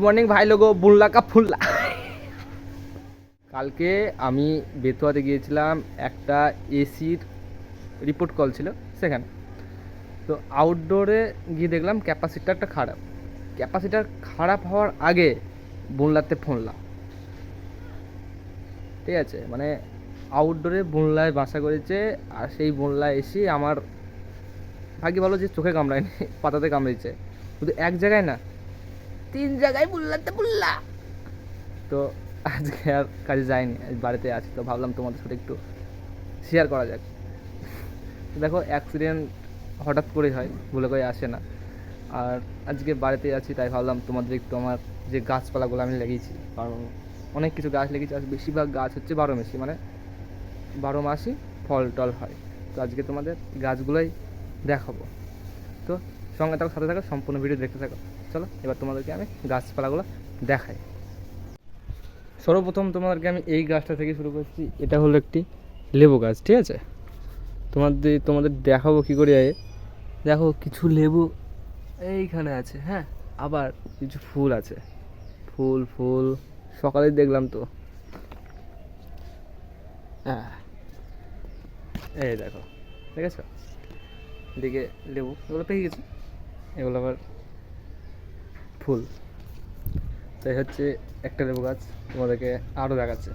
Morning ভাই logo Bulla কা ফুল্লা কালকে আমি বেতুয়াতে গিয়েছিলাম একটা এসির রিপোর্ট কল ছিল সেখানে তো আউটডোরে গিয়ে দেখলাম ক্যাপাসিটারটা খারাপ ক্যাপাসিটার খারাপ হওয়ার আগে বুনলাতে ফোনলাম ঠিক আছে মানে আউটডোরে বুনলায় বাসা করেছে আর সেই বুনলা এসে আমার ভাগ্য ভালো যে চোখে কামড়ায়নি পাতাতে কামড়েছে শুধু এক জায়গায় না তিন জায়গায় বুল্লাতে বুল্লা। তো আজকে আর কাজে যাইনি বাড়িতে আছি, তো ভাবলাম তোমাদের সাথে একটু শেয়ার করা যাক। দেখো অ্যাক্সিডেন্ট হঠাৎ করেই হয়, ভুলে করে আসে না। আর আজকে বাড়িতে আছি, তাই ভাবলাম তোমাদের একটু আমার যে গাছপালাগুলো আমি লাগিয়েছি কারণ অনেক কিছু গাছ লেগেছি আর বেশিরভাগ গাছ হচ্ছে বারো মাসি মানে বারো মাসই ফল টল হয়। তো আজকে তোমাদের গাছগুলোই দেখাবো। তো সঙ্গে থাকো, সাথে থাকো, সম্পূর্ণ ভিডিও দেখতে থাকো। চলো, এবার তোমাদেরকে আমি গাছপালাগুলো দেখাই। সর্বপ্রথম তোমাদেরকে আমি এই গাছটা থেকে শুরু করছি, এটা হলো একটি লেবু গাছ, ঠিক আছে? তোমাদের তোমাদের দেখাবো কী করে। দেখো, কিছু লেবু এইখানে আছে হ্যাঁ? আবার কিছু ফুল আছে। ফুল ফুল সকালে দেখলাম তো। হ্যাঁ। এই দেখো ঠিক আছে এদিকে লেবু, এগুলো পেয়ে গেছে। এগুলো আবার ফুল। তাই হচ্ছে একটা লেবু গাছ তোমাদেরকে আরও দেখাচ্ছে।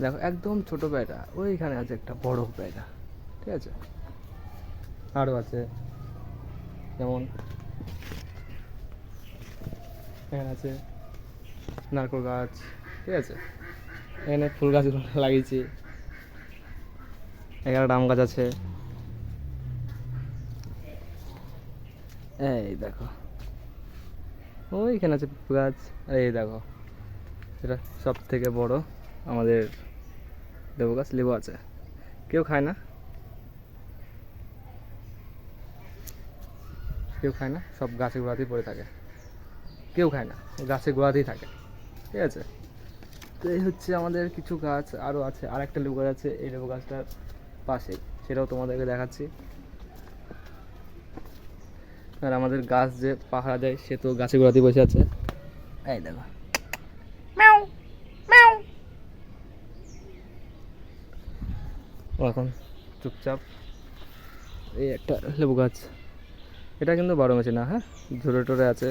দেখো, একদম ছোট পেয়ারা, ওইখানে আছে একটা বড় পেয়ারা, ঠিক আছে? আরও আছে, যেমন এখানে আছে নারকেল গাছ, ঠিক আছে? এখানে ফুল গাছগুলো লাগিয়েছি। এখানে আম গাছ আছে। এই দেখো। ওইখানে আছে গাছ। আর এই দেখো, এটা সব থেকে বড় আমাদের লেবু গাছ, লেবু আছে। কেউ খায় না? কেউ খায় না? সব গাছের গোড়াতেই পড়ে থাকে। কেউ খায় না গাছের গোড়াতেই থাকে। ঠিক আছে? তো এই হচ্ছে আমাদের কিছু গাছ আরও আছে। আর একটা লেবু গাছ আছে, এই লেবু গাছটার পাশেই সেটাও তোমাদেরকে দেখাচ্ছি। আর আমাদের গাছ যে পাহারা দেয় সে তো গাছে গোড়াতেই বসে আছে। এই দেখো। এখন চুপচাপ এই একটা লেবু গাছ। এটা কিন্তু বারো মাসে না হ্যাঁ? ঝরে টরে আছে।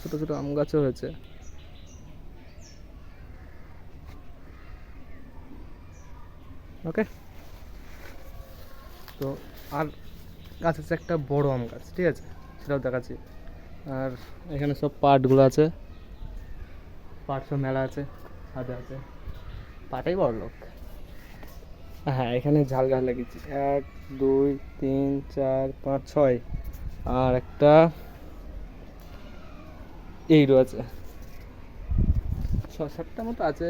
ছোটো ছোটো আম গাছও হয়েছে। ওকে। তো আর গাছ আছে, একটা বড় আম গাছ, ঠিক আছে? সেটাও দেখাচ্ছি। আর এখানে সব পাটগুলো আছে। পাট সব মেলা আছে, ছাদে আছে। পাটাই বড় লোক। হ্যাঁ এখানে ঝাল গাছ লাগিয়েছি। এক, দুই, তিন, চার, পাঁচ, ছয়। আর একটা এইরো আছে। ছ সাতটা মতো আছে।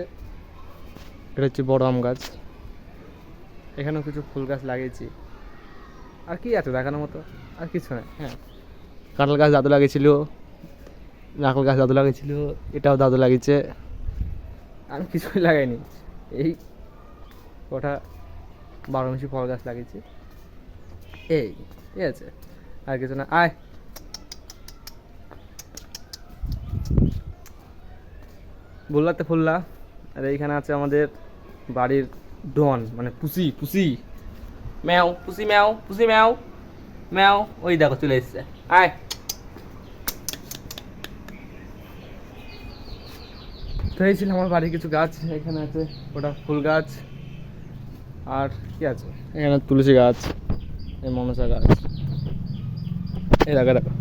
এটা হচ্ছে বড় আম গাছ। এখানেও কিছু ফুল গাছ লাগিয়েছি। আর কি আছে দেখানোর মতো? আর কিছু না হ্যাঁ। কাঁঠাল গাছ দাদু লাগিয়েছিল নারকেল গাছ দাদু লাগিয়েছিল এটাও দাদু লাগিয়েছে। আমি কিছুই লাগাইনি। এই ওটা বারো মাসি ফল গাছ লাগিয়েছি। এই ঠিক আছে। আর কিছু না। আয়। বললাতে ফুললা। আর এইখানে আছে আমাদের বাড়ির ডন মানে পুসি পুসি ম্যাও পুসি ম্যাও পুসি ম্যাও ম্যাও ওই দেখো, চলে এসছে। আয়। তো এই ছিল আমার বাড়ির কিছু গাছ, এখানে আছে ওটা ফুল গাছ। আর কি আছে? এখানে তুলসী গাছ, এই মনসা গাছ। এই দেখো দেখো।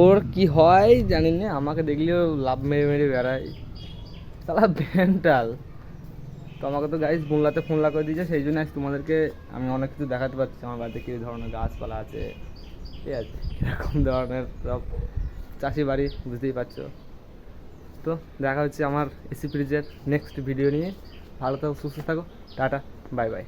ওর কি হয় জানি না আমাকে দেখলেও লাভ মেরে মেরে বেড়ায়। তালা ভেন্টাল। তো আমাকে তো গাইস বুনলাতে ফোনলা করে দিয়েছে, সেই জন্য আজ তোমাদেরকে আমি অনেক কিছু দেখাতে পারছি। আমার বাড়িতে কী ধরনের গাছপালা আছে, ঠিক আছে? কীরকম ধরনের সব চাষি বাড়ি, বুঝতেই পারছ? তো দেখা হচ্ছে আমার এসি ফ্রিজের নেক্সট ভিডিও নিয়ে। ভালো থাকো, সুস্থ থাকো, টাটা বাই বাই